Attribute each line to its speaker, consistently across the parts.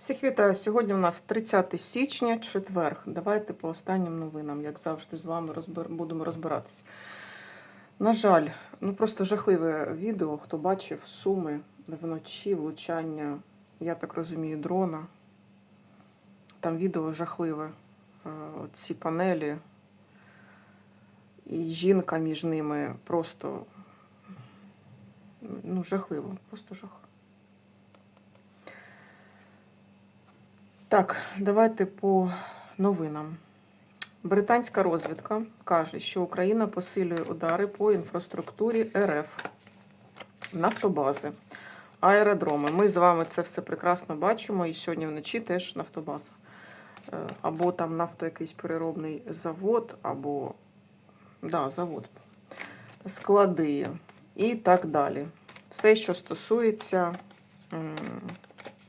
Speaker 1: Всіх вітаю. Сьогодні у нас 30 січня, четверг. Давайте по останнім новинам, як завжди, з вами розбер... будемо розбиратися. На жаль, ну просто жахливе відео. Хто бачив суми вночі, влучання, я так розумію, дрона. Там відео жахливе. Е, Ці панелі. І жінка між ними просто ну, жахливо, просто жах. Так, давайте по новинам. Британська розвідка каже, що Україна посилює удари по інфраструктурі РФ, нафтобази, аеродроми. Ми з вами це все прекрасно бачимо. І сьогодні вночі теж нафтобаза. Е, Або там нафто якийсь переробний завод, або да, завод, склади і так далі. Все, що стосується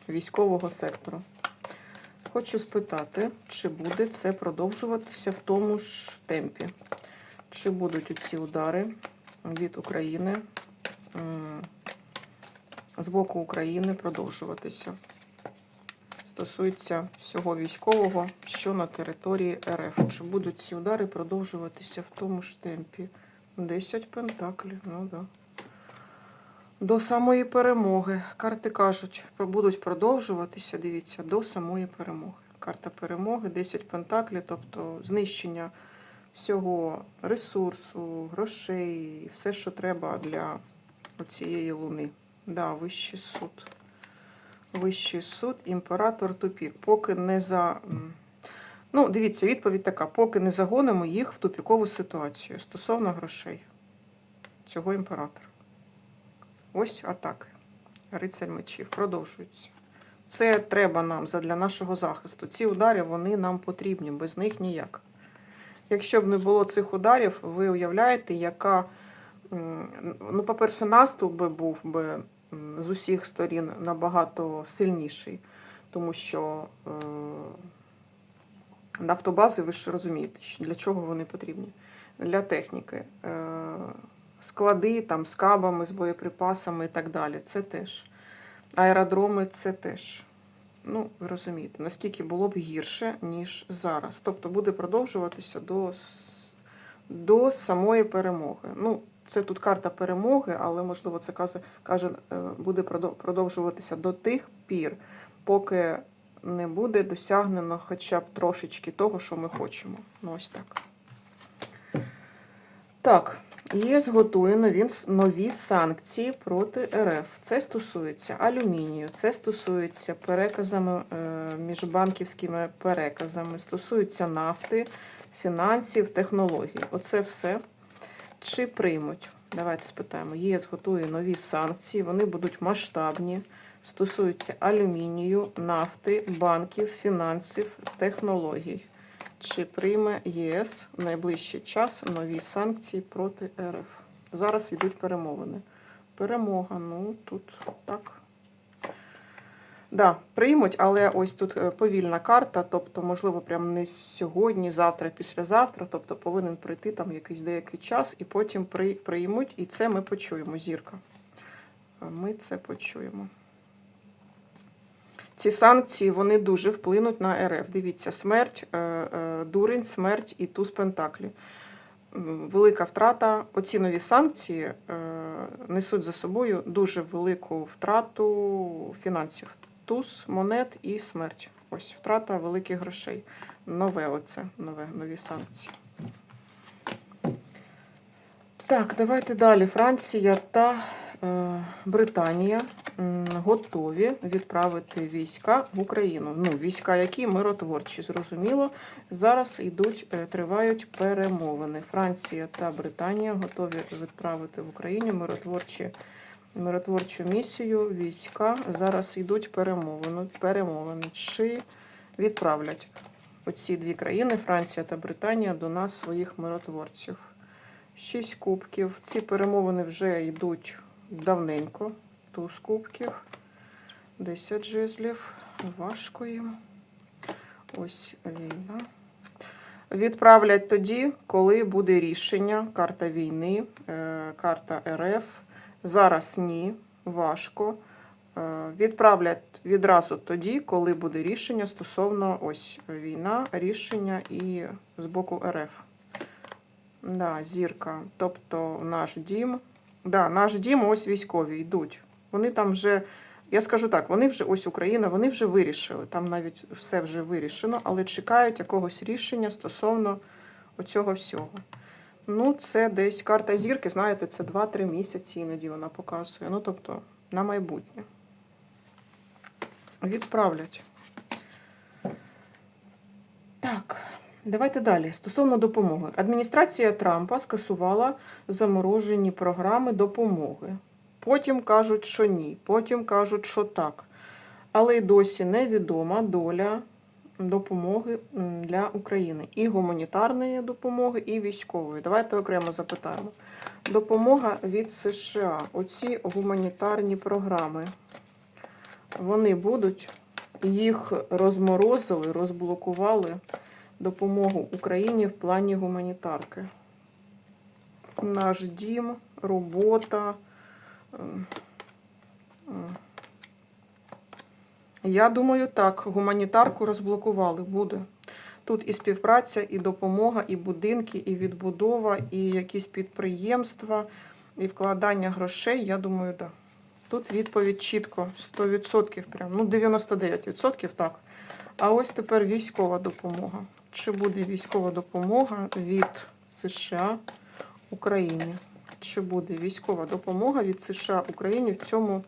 Speaker 1: військового сектору. Хочу спитати, чи буде це продовжуватися в тому ж темпі? Чи будуть ці удари від України з боку України продовжуватися? Стосується всього військового, що на території РФ. Чи будуть ці удари продовжуватися в тому ж темпі? 10 пентаклів, ну да. До самої перемоги. Карти кажуть, будуть продовжуватися, дивіться, до самої перемоги. Карта перемоги, 10 пентаклів, тобто знищення всього ресурсу, грошей, все, що треба для цієї луни. Да, вищий суд. Вищий суд, імператор тупік. Поки не за. Ну, дивіться, відповідь така: поки не загонимо їх в тупікову ситуацію стосовно грошей цього імператора. Ось атаки. Рицарь мечів. Продовжуються. Це треба нам задля нашого захисту. Ці удари вони нам потрібні, без них ніяк. Якщо б не було цих ударів, ви уявляєте, яка, ну, по-перше, наступ би був би з усіх сторін набагато сильніший, тому що е, нафтобази, ви ж розумієте, для чого вони потрібні? Для техніки. Е, склади там з кабами, з боєприпасами і так далі. Це теж. Аеродроми це теж. Ну, ви розумієте, наскільки було б гірше, ніж зараз. Тобто буде продовжуватися до, до самої перемоги. Ну, це тут карта перемоги, але, можливо, це каже, каже е, буде продовжуватися до тих пір, поки не буде досягнено хоча б трошечки того, що ми хочемо. Ну, ось так. Так, ЄС готує нові, нові санкції проти РФ. Це стосується алюмінію, це стосується переказами, е, міжбанківськими переказами, стосується нафти, фінансів, технологій. Оце все. Чи приймуть? Давайте спитаємо. ЄС готує нові санкції, вони будуть масштабні, стосуються алюмінію, нафти, банків, фінансів, технологій. Чи прийме ЄС в найближчий час нові санкції проти РФ? Зараз йдуть перемовини. Перемога, ну тут так. Да, приймуть, але ось тут е, повільна карта, тобто, можливо, прямо не сьогодні, завтра, післязавтра, тобто повинен пройти там якийсь деякий час, і потім при- приймуть, і це ми почуємо, зірка. Е, Ми це почуємо. Ці санкції вони дуже вплинуть на РФ. Дивіться, смерть, е, е, дурень, смерть і туз Пентаклі. Велика втрата. Оці нові санкції е, несуть за собою дуже велику втрату фінансів. Туз, монет і смерть. Ось втрата великих грошей. Нове оце, нове, нові санкції. Так, давайте далі. Франція та е, Британія готові відправити війська в Україну. Ну, війська, які миротворчі, зрозуміло. Зараз йдуть, е, тривають перемовини. Франція та Британія готові відправити в Україні миротворчі, миротворчу місію. Війська зараз йдуть перемовини. перемовини. Чи відправлять оці дві країни, Франція та Британія, до нас своїх миротворців? Шість кубків. Ці перемовини вже йдуть давненько. Туз кубків. 10 жезлів. Важко їм. Ось війна. Відправлять тоді, коли буде рішення. Карта війни, е, карта РФ. Зараз ні, важко. е, відправлять відразу тоді, коли буде рішення стосовно ось війна, рішення і з боку РФ. Да, зірка. Тобто наш дім. Да, наш дім, ось військові йдуть. Вони там вже, я скажу так, вони вже ось Україна, вони вже вирішили. Там навіть все вже вирішено, але чекають якогось рішення стосовно оцього всього. Ну, це десь карта зірки, знаєте, це 2-3 місяці іноді вона показує. Ну, тобто, на майбутнє. Відправлять. Так, давайте далі. Стосовно допомоги. Адміністрація Трампа скасувала заморожені програми допомоги. Потім кажуть, що ні, потім кажуть, що так. Але й досі невідома доля допомоги для України. І гуманітарної допомоги, і військової. Давайте окремо запитаємо. Допомога від США. Оці гуманітарні програми. Вони будуть, їх розморозили, розблокували допомогу Україні в плані гуманітарки. Наш дім, робота. Я думаю, так, гуманітарку розблокували буде. Тут і співпраця, і допомога, і будинки, і відбудова, і якісь підприємства, і вкладання грошей. Я думаю, так. Тут відповідь чітко, 100%, прям, ну 99% так. А ось тепер військова допомога. Чи буде військова допомога від США Україні? Чи буде військова допомога від США Україні в цьому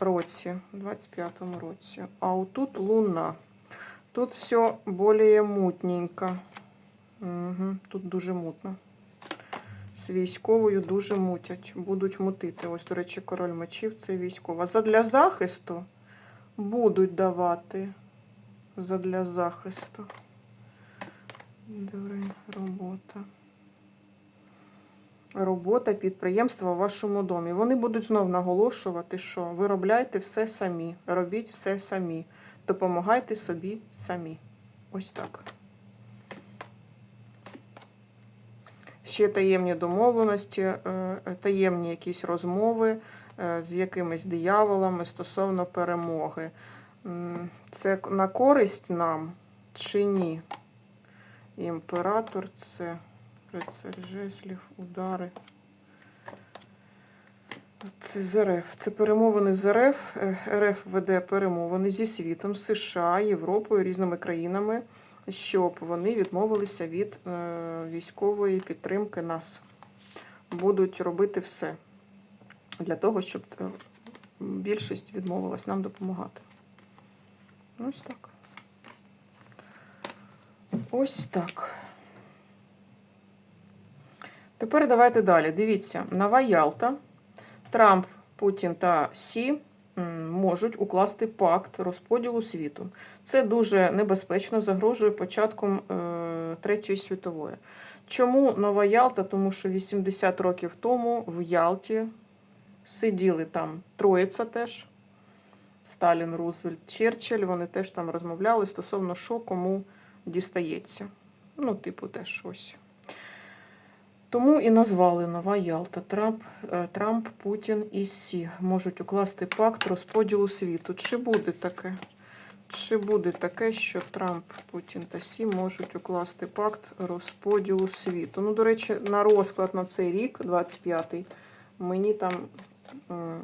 Speaker 1: році, 25-му році? А отут луна. Тут все більш мутненько. Угу, тут дуже мутно. З військовою дуже мутять, будуть мутити. Ось, до речі, король мечів це військова. Задля захисту будуть давати. Задля захисту. Добре, робота. Робота підприємства в вашому домі. Вони будуть знов наголошувати, що виробляйте все самі, робіть все самі, допомагайте собі самі. Ось так. Ще таємні домовленості, е, таємні якісь розмови е, з якимись дияволами стосовно перемоги. Це на користь нам чи ні? Імператор це рицарь жеслів, удари. Це з РФ. Це перемовини з РФ. Е, РФ веде перемовини зі світом, США, Європою, різними країнами, щоб вони відмовилися від е, військової підтримки нас. Будуть робити все для того, щоб е, більшість відмовилась нам допомагати. Ось так. Ось так. Тепер давайте далі. Дивіться, нова Ялта. Трамп, Путін та Сі можуть укласти пакт розподілу світу. Це дуже небезпечно, загрожує початком е, Третьої світової. Чому нова Ялта? Тому що 80 років тому в Ялті сиділи там Троїця теж. Сталін, Рузвельт, Черчилль, вони теж там розмовляли стосовно що кому дістається. Ну, типу, теж ось. Тому і назвали Нова Ялта. Трамп, е, Трамп, Путін і Сі можуть укласти пакт розподілу світу. Чи буде таке? Чи буде таке, що Трамп, Путін та Сі можуть укласти пакт розподілу світу? Ну, до речі, на розклад на цей рік, 25-й, мені там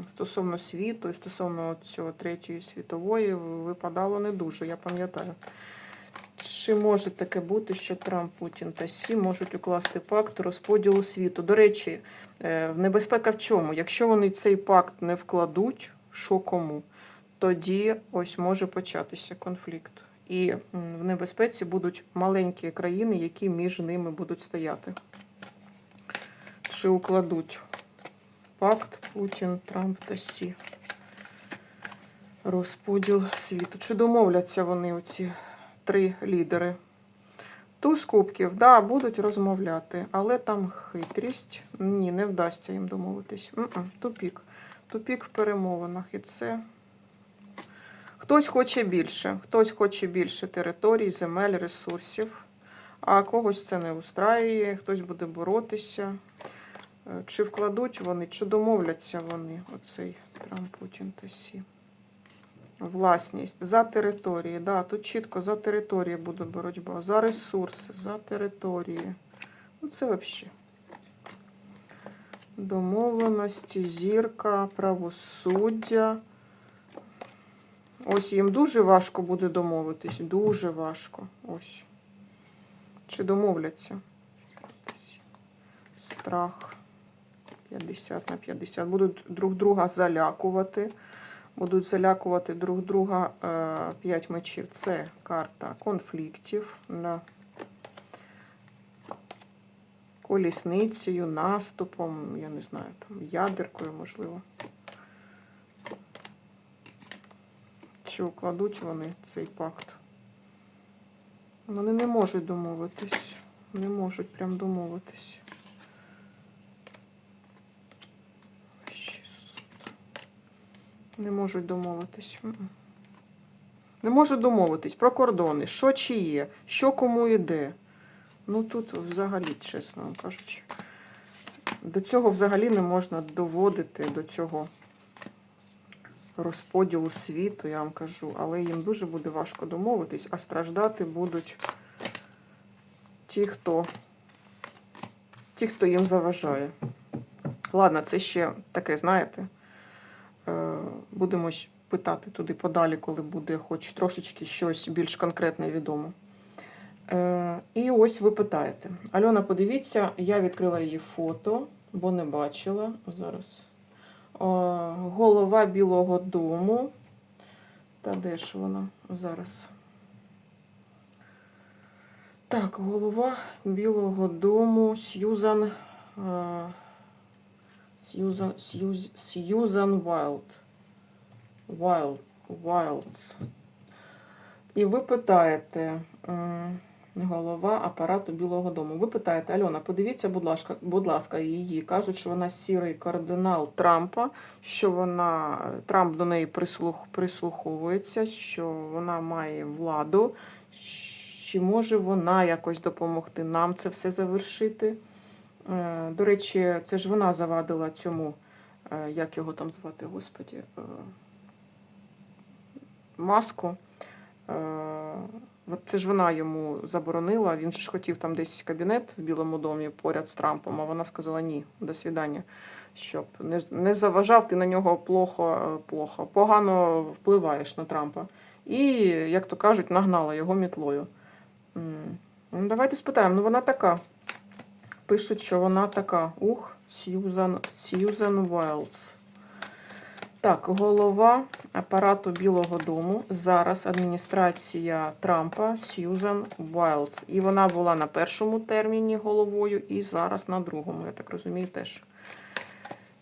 Speaker 1: стосовно світу стосовно цього третьої світової випадало не дуже, я пам'ятаю. Чи може таке бути, що Трамп, Путін та Сі можуть укласти пакт розподілу світу? До речі, е, небезпека в чому? Якщо вони цей пакт не вкладуть, що кому, тоді ось може початися конфлікт. І в небезпеці будуть маленькі країни, які між ними будуть стояти. Чи укладуть пакт Путін, Трамп та Сі? Розподіл світу. Чи домовляться вони оці три лідери? Туз кубків, да, будуть розмовляти, але там хитрість. Ні, не вдасться їм домовитись. М-м, Тупік. Тупік в перемовинах. І це. Хтось хоче більше, хтось хоче більше територій, земель, ресурсів, а когось це не устраює, хтось буде боротися. Е, Чи вкладуть вони, чи домовляться вони, оцей Трамп, Путін та Сі. Власність за території. Да, тут чітко за території буде боротьба. За ресурси, за території. Ну, це взагалі. Домовленості, зірка, правосуддя. Ось їм дуже важко буде домовитись. Дуже важко. Ось. Чи домовляться? Страх. 50 на 50. Будуть друг друга залякувати. Будуть залякувати друг друга 5 мечів. Це карта конфліктів. Да. Колісницею, наступом, я не знаю, там, ядеркою, можливо. Чи укладуть вони цей пакт? Вони не можуть домовитись. Не можуть прям домовитись. Не можуть домовитись. Не можуть домовитись про кордони, що чи є, що кому йде. Ну тут взагалі, чесно вам кажучи, до цього взагалі не можна доводити до цього розподілу світу, я вам кажу, але їм дуже буде важко домовитись, а страждати будуть ті, хто, ті, хто їм заважає. Ладно, це ще таке, знаєте. Е, Будемо питати туди подалі, коли буде хоч трошечки щось більш конкретне відомо. Е, І ось ви питаєте. Альона, подивіться, я відкрила її фото, бо не бачила. Зараз. Голова Білого дому. Та де ж вона зараз? Так, голова Білого дому Сьюзан. Сьюзан, Сьюз, Сьюзан Вайлд. Вайлд. Вайлдс. І ви питаєте, голова апарату Білого дому. Ви питаєте, Альона, подивіться, будь ласка, будь ласка, її. Кажуть, що вона сірий кардинал Трампа, що вона Трамп до неї прислух, прислуховується, що вона має владу. Чи може вона якось допомогти нам це все завершити? Е, До речі, це ж вона завадила цьому, е, як його там звати, господі, е, маску. Це ж вона йому заборонила. Він ж хотів там десь кабінет в Білому домі поряд з Трампом, а вона сказала ні, до свідання. Щоб не, не заважав ти на нього плохо, плохо, погано впливаєш на Трампа. І, як то кажуть, нагнала його мітлою. Ну, давайте спитаємо. Ну, вона така. Пишуть, що вона така. Ух, Сьюзан, Сьюзан Вайлдс. Так, голова апарату Білого Дому. Зараз адміністрація Трампа Сьюзан Вайлдс. І вона була на першому терміні головою, і зараз на другому, я так розумію, теж.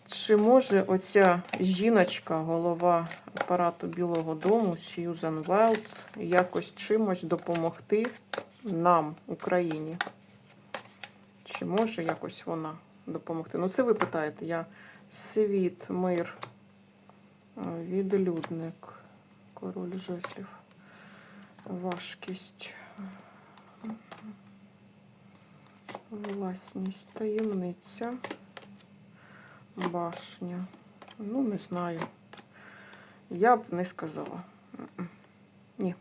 Speaker 1: Чи може оця жіночка, голова апарату Білого Дому, Сьюзан Вайлдс, якось чимось допомогти нам, Україні? Чи може якось вона допомогти? Ну, це ви питаєте. Я світ, мир, е, відлюдник, король жеслів, важкість, власність, таємниця, башня. Ну, не знаю. Я б не сказала. М-м. Ні.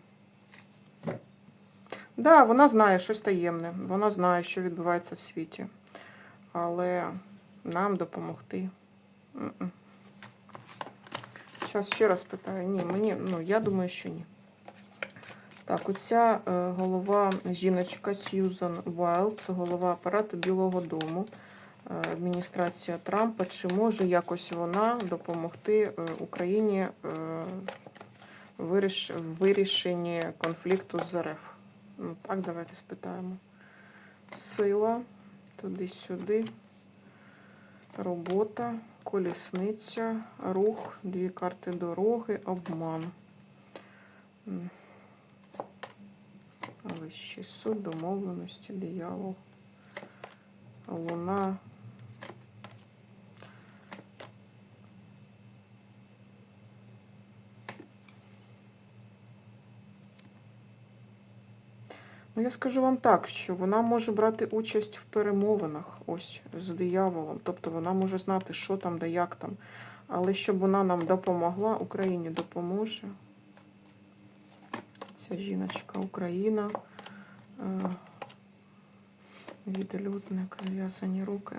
Speaker 1: Да, вона знає щось таємне. Вона знає, що відбувається в світі. Але нам допомогти. Зараз ще раз питаю. Ні, мені, ну, я думаю, що ні. Так, оця е, голова жіночка Сьюзан Вайлд, голова апарату Білого Дому, е, адміністрація Трампа. Чи може якось вона допомогти е, Україні в вирішенні конфлікту з РФ? Ну, так, давайте спитаємо. Сила, туди-сюди. Робота, колісниця, рух, дві карти дороги, обман. Вищий суд, домовленості, диявол. Луна. Ну, я скажу вам так, що вона може брати участь в перемовинах ось з дияволом. Тобто вона може знати, що там, де як там. Але щоб вона нам допомогла, Україні допоможе. Ця жіночка Україна. Е, Відлюдник, в'язані руки.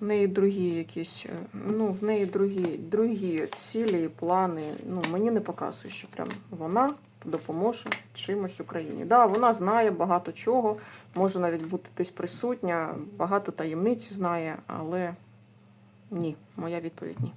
Speaker 1: В неї другі якісь, е, ну, в неї другі, другі цілі і плани. Ну, мені не показує, що прям вона допоможе чимось Україні. Да, вона знає багато чого, може навіть бути десь присутня, багато таємниць знає, але ні, моя відповідь ні.